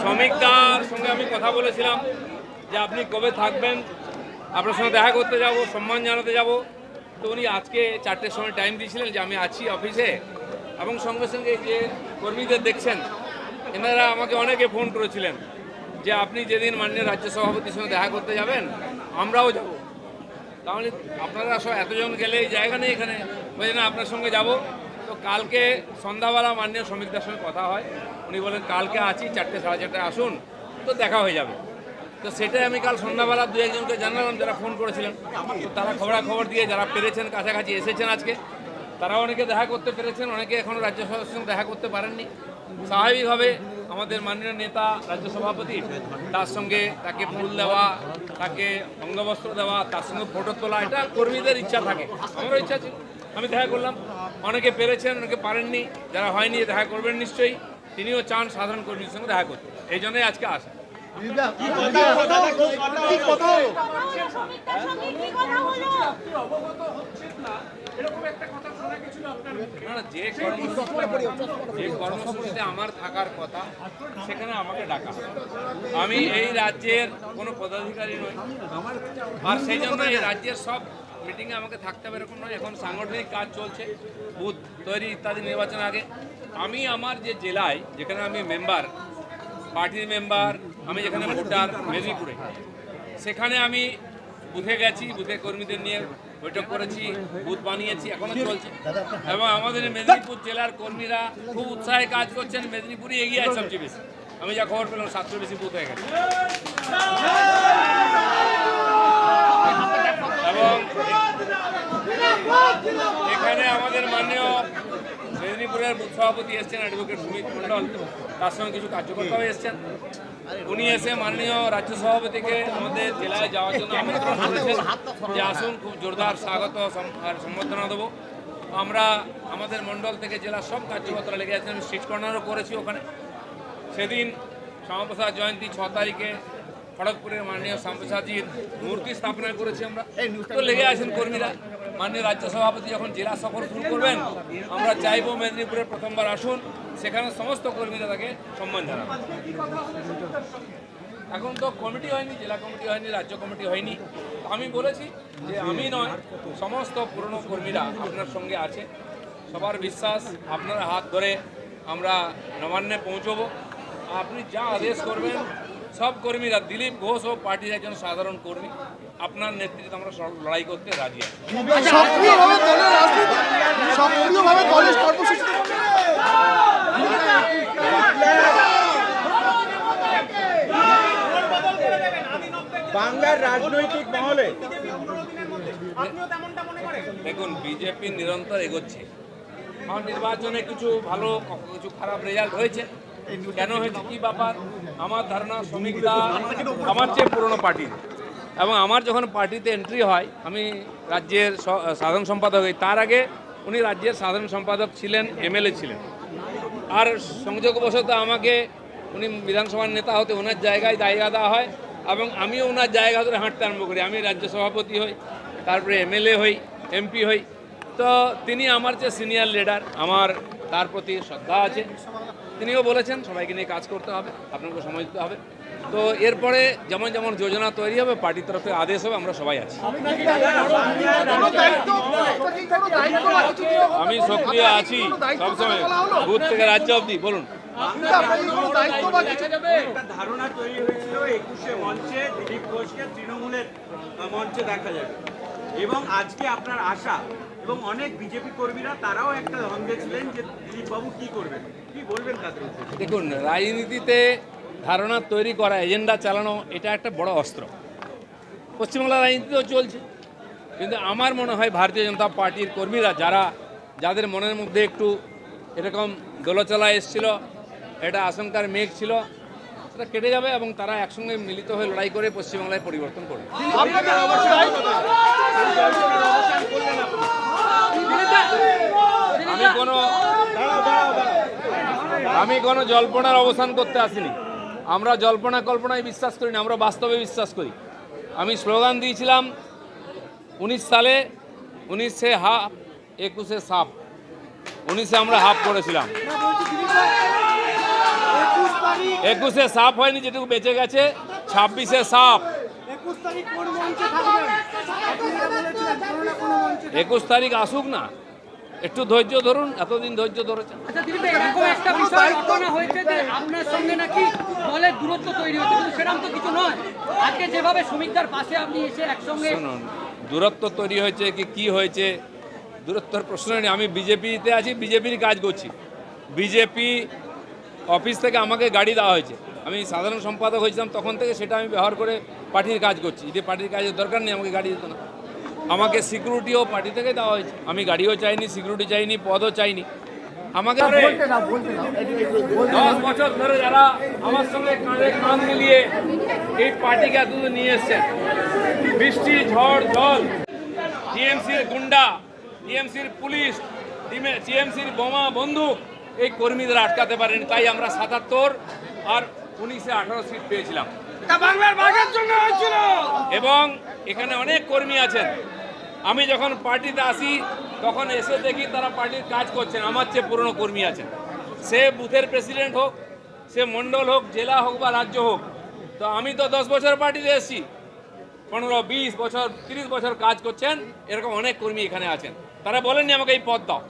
শ্রমিকদার সঙ্গে আমি কথা বলেছিলাম যে আপনি কবে থাকবেন, আপনার সঙ্গে দেখা করতে যাব, সম্মান জানাতে যাব। তো উনি আজকে চারটের সময় টাইম দিয়েছিলেন যে আমি আছি অফিসে এবং সঙ্গে সঙ্গে যে কর্মীদের দেখছেন, এনারা আমাকে অনেকে ফোন করেছিলেন যে আপনি যেদিন মাননীয় রাজ্য সভাপতির সঙ্গে দেখা করতে যাবেন, আমরাও যাব। তাহলে আপনারা সব এতজন গেলে এই জায়গা নেই এখানে। জন্য আপনার সঙ্গে যাব। কালকে সন্ধ্যাবেলা মাননীয় শ্রমিকদের সঙ্গে কথা হয়। উনি বলেন, কালকে আছি, চারটে সাড়ে চারটায় আসুন, তো দেখা হয়ে যাবে। তো সেটাই আমি কাল সন্ধ্যাবেলা দু একজনকে জানালাম, যারা ফোন করেছিলেন। তো তারা খবরাখবর দিয়ে যারা পেরেছেন, কাছাকাছি এসেছেন আজকে তারা অনেকে দেখা করতে পেরেছেন, অনেকে এখনও রাজ্য সভার সঙ্গে দেখা করতে পারেননি। স্বাভাবিকভাবে আমাদের মাননীয় নেতা, রাজ্য সভাপতি, তার সঙ্গে তাকে ফুল দেওয়া, তাকে অঙ্গবস্ত্র দেওয়া, তার সঙ্গে ফটো তোলা, এটা কর্মীদের ইচ্ছা থাকে। আমারও ইচ্ছা ছিল আমি দেখা করলাম। অনেকে পেরেছেন অনেকে পারেননি যারা হয়নি দেখা করবেন নিশ্চয়ই। তিনিও চান সাধারণ কর্মীর সঙ্গে দেখা করতে। এই জন্যই আজকে আসা। শ্রমিকদের সঙ্গে কি কথা হলো? না, না, যে কর্মসূচিতে যে কর্মসূচিতে আমার থাকার কথা সেখানে আমাকে ডাকা। আমি এই রাজ্যের কোনো পদাধিকারী নই। আর সেই জন্য এই রাজ্যের সব মিটিংয়ে আমাকে থাকতে হবে এরকম নয়। এখন সাংগঠনিক কাজ চলছে, বুথ তৈরি ইত্যাদি নির্বাচন আগে। আমি আমার যে জেলায়, যেখানে আমি মেম্বার পার্টির মেম্বার আমি যেখানে ভোটার, মেদিনীপুরে, সেখানে আমি বুথে গেছি, বুথে কর্মীদের নিয়ে বৈঠক করেছি, বুথ বানিয়েছি, এখনও চলছে। এবং আমাদের মেদিনীপুর জেলার কর্মীরা খুব উৎসাহে কাজ করছেন, মেদিনীপুরই এগিয়ে আছে সবচেয়ে বেশি। আমি যা খবর পেলাম, সাতশো বেশি বুথ হয়ে গেছে এবং এখানে আমাদের মাননীয় বুথ সভাপতি এসছেন অ্যাডভোকেট সুমিত মন্ডল তার সঙ্গে কিছু কার্যকর্তাও এসছেন। উনি এসে মাননীয় রাজ্য সভাপতিকে আমাদের জেলায় যাওয়ার জন্য আমন্ত্রণ করেছেন। যে আসুন, খুব জোরদার স্বাগত সম্বর্ধনা দেবো। আমরা আমাদের মণ্ডল থেকে জেলার সব কার্যকর্তারা লেগে আছেন। আমি স্ট্রিট কর্নারও করেছি ওখানে। সেদিন শ্যামাপ্রসাদ জয়ন্তী ছ তারিখে খড়গপুরের মাননীয় শ্যামপ্রসাদজির মূর্তি স্থাপনা করেছি আমরা। লেগে আছেন কর্মীরা। মাননীয় রাজ্য সভাপতি যখন জেলা সফর শুরু করবেন, আমরা চাইব মেদিনীপুরে প্রথমবার আসুন, সেখানে সমস্ত কর্মীরা তাকে সম্মান জানাবেন এখন তো কমিটি হয়নি, জেলা কমিটি হয়নি, রাজ্য কমিটি হয়নি। আমি বলেছি যে আমি নয়, সমস্ত পুরনো কর্মীরা আপনার সঙ্গে আছে। সবার বিশ্বাস, আপনার হাত ধরে আমরা নবান্নে পৌঁছবো। আপনি যা আদেশ করবেন সব কর্মীরা দিলীপ ঘোষ ও পার্টির একজন সাধারণ কর্মী। আপনার নেতৃত্বে আমরা সব লড়াই করতে রাজি আছি। কর্মসূচি বাংলার রাজনৈতিক মহলে। দেখুন বিজেপি নিরন্তর এগোচ্ছে। আমার নির্বাচনে কিছু ভালো কিছু খারাপ রেজাল্ট হয়েছে। কেন হয়েছে? কি ব্যাপার? আমার ধারণা শ্রমিকরা আমার চেয়ে পুরনো পার্টির এবং আমার যখন পার্টিতে এন্ট্রি হয়, আমি রাজ্যের সাধারণ সম্পাদক হই। তার আগে উনি রাজ্যের সাধারণ সম্পাদক ছিলেন, এমএলএ ছিলেন। আর সংযোগবশত আমাকে উনি বিধানসভার নেতা হতে ওনার জায়গায় জায়গা দেওয়া হয় এবং আমিও ওনার জায়গা ধরে হাঁটতে আরম্ভ করি। আমি রাজ্য সভাপতি হই, তারপরে এমএলএ হই, এমপি হই। তো তিনি আমার যে সিনিয়র লিডার আমার তার প্রতি শ্রদ্ধা আছে। তিনিও বলেছেন, সবাইকে নিয়ে কাজ করতে হবে আপনাকে সময় দিতে হবে। তো এরপরে যেমন যেমন যোজনা তৈরি হবে, পার্টির তরফে আদেশ হবে, আমরা সবাই আছি। আমি সক্রিয় আছি সবসময়। বুথ থেকে রাজ্য অবধি, বলুন। ধারণা তৈরি হয়েছিল একুশে মঞ্চে তৃণমূলের মঞ্চে দেখা যাবে। এবং আজকে আপনার আশা এবং অনেক বিজেপি কর্মীরা, তারাও একটা দ্বন্দ্বে ছিলেন যে দিলীপ বাবু কি করবেন। দেখুন, রাজনীতিতে ধারণা তৈরি করা, এজেন্ডা চালানো, এটা একটা বড় অস্ত্র। পশ্চিমবাংলার রাজনীতিতেও চলছে। কিন্তু আমার মনে হয় ভারতীয় জনতা পার্টির কর্মীরা যারা, যাদের মনের মধ্যে একটু এরকম দোলচলা এসছিল এটা আশঙ্কার মেঘ ছিল সেটা কেটে যাবে এবং তারা একসঙ্গে মিলিত হয়ে লড়াই করে পশ্চিমবাংলায় পরিবর্তন করবে আমি কোনো আমি কোনো জল্পনার অবসান করতে আসিনি। আমরা জল্পনা কল্পনায় বিশ্বাস করি না, আমরা বাস্তবে বিশ্বাস করি। আমি স্লোগান দিয়েছিলাম, উনিশ সালে উনিশে হাফ একুশে সাপ। উনিশে আমরা হাফ করেছিলাম। একুশে সাফ হয়নি, যেটুকু বেঁচে গেছে, ছাব্বিশে মঞ্চে একুশ তারিখ আসুক না। একটু ধৈর্য ধরুন এতদিন ধৈর্য ধরেছেন। আচ্ছা আপনার সঙ্গে নাকি দলের দূরত্ব তৈরি হয়েছে কিন্তু সেরকম তো কিছু নয়। আজকে যেভাবে শ্রমিকদের পাশে আপনি এসে একসঙ্গে শুনুন দূরত্ব তৈরি হয়েছে কি কি হয়েছে? দূরত্বর প্রশ্ন নেই আমি বিজেপিতে আছি বিজেপির কাজ করছি। বিজেপি অফিস থেকে আমাকে গাড়ি দেওয়া হয়েছে। আমি সাধারণ সম্পাদক হয়েছিলাম তখন থেকে সেটা আমি ব্যবহার করে পার্টির কাজ করছি। যে পার্টির কাজের দরকার নেই আমাকে গাড়ি দিত না। আমাকে সিকিউরিটিও পার্টি থেকে দেওয়া হয়েছে। আমি গাড়িও চাইনি সিকিউরিটি চাইনি পদও চাইনি। আমাকে দশ বছর ধরে যারা আমার সঙ্গে কাঁধে কাঁধ মিলিয়ে এই পার্টিকে এতদূর নিয়ে এসছেন। বৃষ্টি ঝড় জল টিএমসির গুন্ডা টিএমসির পুলিশ টিএমসির বোমা বন্দুক এই কর্মীদের আটকাতে পারেনি। তাই আমরা সাতাত্তর আর উনিশে আঠারো সিট পেয়েছিলাম। বাংলার বাঘের জন্য হয়েছিল। এবং এখানে অনেক কর্মী আছেন। আমি যখন পার্টিতে আসি, তখন এসে দেখি তারা পার্টির কাজ করছেন। আমার চেয়ে পুরনো কর্মী আছেন। সে বুথের প্রেসিডেন্ট হোক, সে মণ্ডল হোক, জেলা হোক বা রাজ্য হোক। তো আমি তো দশ বছর পার্টিতে এসেছি। পনেরো, বিশ বছর, তিরিশ বছর কাজ করছেন, এরকম অনেক কর্মী এখানে আছেন। তারা বলেননি আমাকে এই পদ দাও।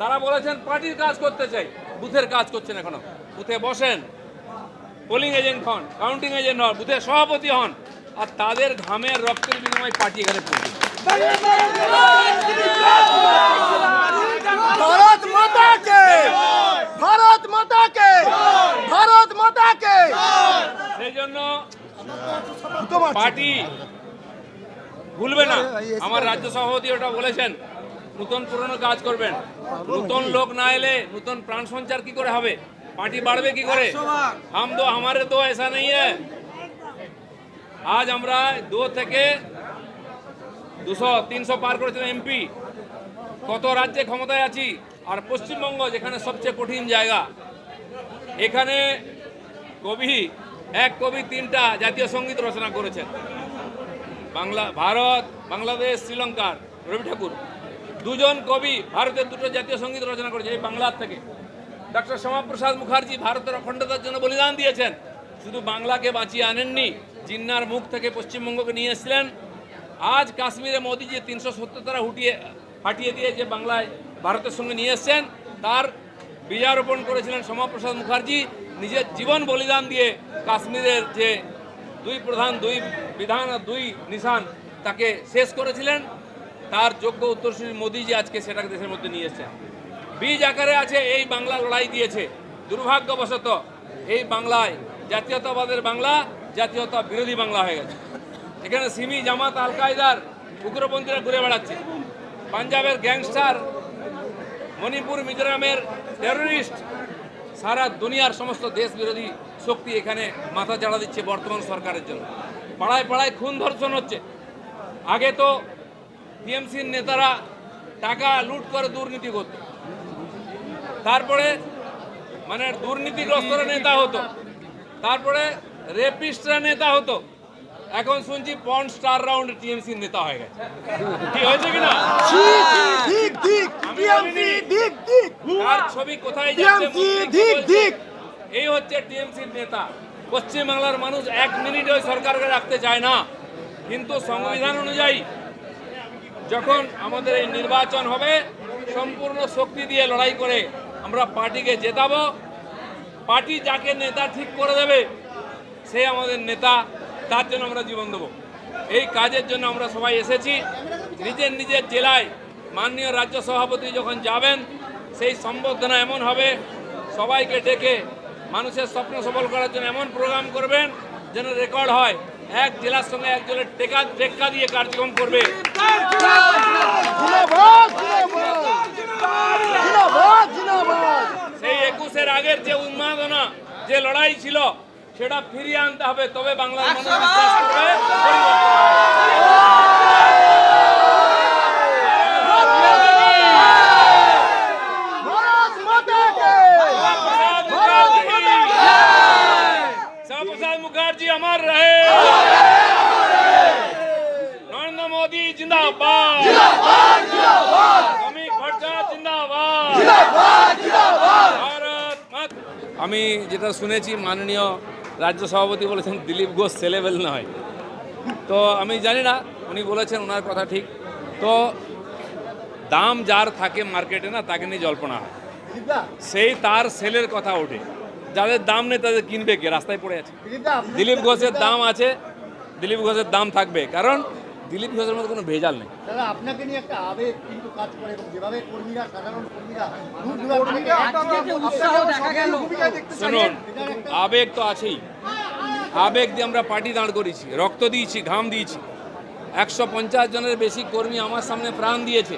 তারা বলেছেন, পার্টির কাজ করতে চাই। বুথের কাজ করছেন এখনও। বুথে বসেন। পোলিং এজেন্ট হন, কাউন্টিং এজেন্ট হন, বুথের সভাপতি হন। আর তাদের ঘামের রক্তের বিনিময় পার্টি এখানে ভারত মাতাকে ভারত মাতাকে ভারত সেই জন্য পার্টি ভুলবে না। আমার রাজ্য সভাপতি ওটা বলেছেন নতুন পুরনো কাজ করবেন। নতুন লোক না এলে নতুন প্রাণ সঞ্চার কি করে হবে? পার্টি বাড়বে কি করে? আমার তো তো এসা নেই আজ আমরা দু থেকে দুশো, তিনশো পার করেছিলাম এমপি। কত রাজ্যে ক্ষমতায় আছি? আর পশ্চিমবঙ্গ, যেখানে সবচেয়ে কঠিন জায়গা, এখানে কবি, এক কবি, তিনটা জাতীয় সংগীত রচনা করেছেন। বাংলা, ভারত, বাংলাদেশ, শ্রীলঙ্কার, রবি ঠাকুর। দুজন কবি ভারতের দুটো জাতীয় সংগীত রচনা করেছে এই বাংলার থেকে। ডক্টর শ্যামাপ্রসাদ মুখার্জি ভারতের অখণ্ডতার জন্য বলিদান দিয়েছেন। শুধু বাংলাকে বাঁচিয়ে আনেননি জিন্নার মুখ থেকে পশ্চিমবঙ্গকে নিয়ে এসেছিলেন। আজ কাশ্মীরে মোদী যে তিনশো সত্তর তারা হুটিয়ে হাঁটিয়ে দিয়ে যে বাংলায় ভারতের সঙ্গে নিয়ে এসছেন, তার বীজারোপণ করেছিলেন শ্যামাপ্রসাদ মুখার্জি। নিজের জীবন বলিদান দিয়ে কাশ্মীরের যে দুই প্রধান, দুই বিধান আর দুই নিশান তাকে শেষ করেছিলেন। তার যোগ্য উত্তরসূরি মোদী যে আজকে সেটাকে দেশের মধ্যে নিয়ে এসেছেন। বীজ আকারে আছে, এই বাংলা লড়াই দিয়েছে। দুর্ভাগ্যবশত এই বাংলায় জাতীয়তাবাদের বাংলা জাতীয়তা বিরোধী বাংলা হয়ে গেছে। এখানে সিমি, জামাত আল কায়দার উগ্রপন্থীরা ঘুরে বেড়াচ্ছে। পাঞ্জাবের গ্যাংস্টার মণিপুর, মিজোরামের টেররিস্ট সারা দুনিয়ার সমস্ত দেশ বিরোধী শক্তি এখানে মাথা চাড়া দিচ্ছে বর্তমান সরকারের জন্য। পাড়ায় পাড়ায় খুন ধর্ষণ হচ্ছে। আগে তো টিএমসির নেতারা টাকা লুট করে দুর্নীতি করত। তারপরে মানে দুর্নীতিগ্রস্তরা নেতা হতো। তারপরে রেপিস্টরা নেতা হতো। এখন শুনছি পন স্টার রাউন্ড টিএমসির নেতা হয়ে গেছে। কি হয়েছে কিনা ঠিক ঠিক টিএমসি ঠিক ঠিক কার ছবি কোথায় যাচ্ছে TMC মন্ত্রী কি ধিক, বলছে? এই হচ্ছে টিএমসির নেতা। পশ্চিমবাংলার মানুষ এক মিনিট ওই সরকারকে রাখতে চায় না। কিন্তু সংবিধান অনুযায়ী যখন আমাদের এই নির্বাচন হবে সম্পূর্ণ শক্তি দিয়ে লড়াই করে আমরা পার্টিকে জেতাবো। পার্টি যাকে নেতা ঠিক করে দেবে সে আমাদের নেতা, তার জন্য আমরা জীবন দেবো। এই কাজের জন্য আমরা সবাই এসেছি। নিজের নিজের জেলায় মাননীয় রাজ্য সভাপতি যখন যাবেন, সেই সম্বর্ধনা এমন হবে, সবাইকে ডেকে মানুষের স্বপ্ন সফল করার জন্য এমন প্রোগ্রাম করবেন যেন রেকর্ড হয়, এক জেলার সঙ্গে এক জেলার টেকা, টেক্কা দিয়ে কার্যক্রম করবে। সেই একুশের আগের যে উন্মাদনা, যে লড়াই ছিল সেটা ফিরিয়ে আনতে হবে তবে বাংলার মানুষ বিশ্বাস করবে পরিবর্তন হবে। ভারত মাতা কে শ্যামাপ্রসাদ ভারত মুখার্জি মাতা কে শ্যামাপ্রসাদ মুখার্জি আমার রহে নরেন্দ্র মোদী জিন্দাবাদ শ্রমিক ভট্টাচার্য জিন্দাবাদ ভারত মাত- আমি যেটা শুনেছি মাননীয় রাজ্য সভাপতি বলেছেন দিলীপ ঘোষ ছেলেবেল নয়। তো আমি জানি না উনি বলেছেন ওনার কথা ঠিক। তো দাম যার থাকে মার্কেটে না তাকে নিয়ে জল্পনা হয়। সেই তার সেলের কথা ওঠে। যাদের দাম নেই তাদের কিনবে কে? রাস্তায় পড়ে আছে। দিলীপ ঘোষের দাম আছে দিলীপ ঘোষের দাম থাকবে। কারণ দিলীপ ঘোষের মধ্যে কোনো ভেজাল নেই। দাদা আপনাকে নিয়ে একটা আবেগ কিন্তু কাজ করে যেভাবে কর্মীরা সাধারণ কর্মীরা শুনুন আবেগ তো আছেই। আবেগ দিয়ে আমরা পার্টি দাঁড় করেছি রক্ত দিয়েছি ঘাম দিয়েছি। একশো পঞ্চাশ জনের বেশি কর্মী আমার সামনে প্রাণ দিয়েছে।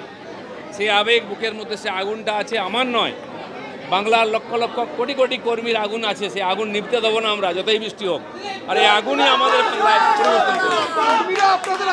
সেই আবেগ বুকের মধ্যে সে আগুনটা আছে আমার নয়। বাংলার লক্ষ লক্ষ কোটি কোটি কর্মীর আগুন আছে সেই আগুন নিভতে দেবো না আমরা যতই বৃষ্টি হোক। আর এই আগুনই আমাদের বাংলায় পরিবর্তন করবে।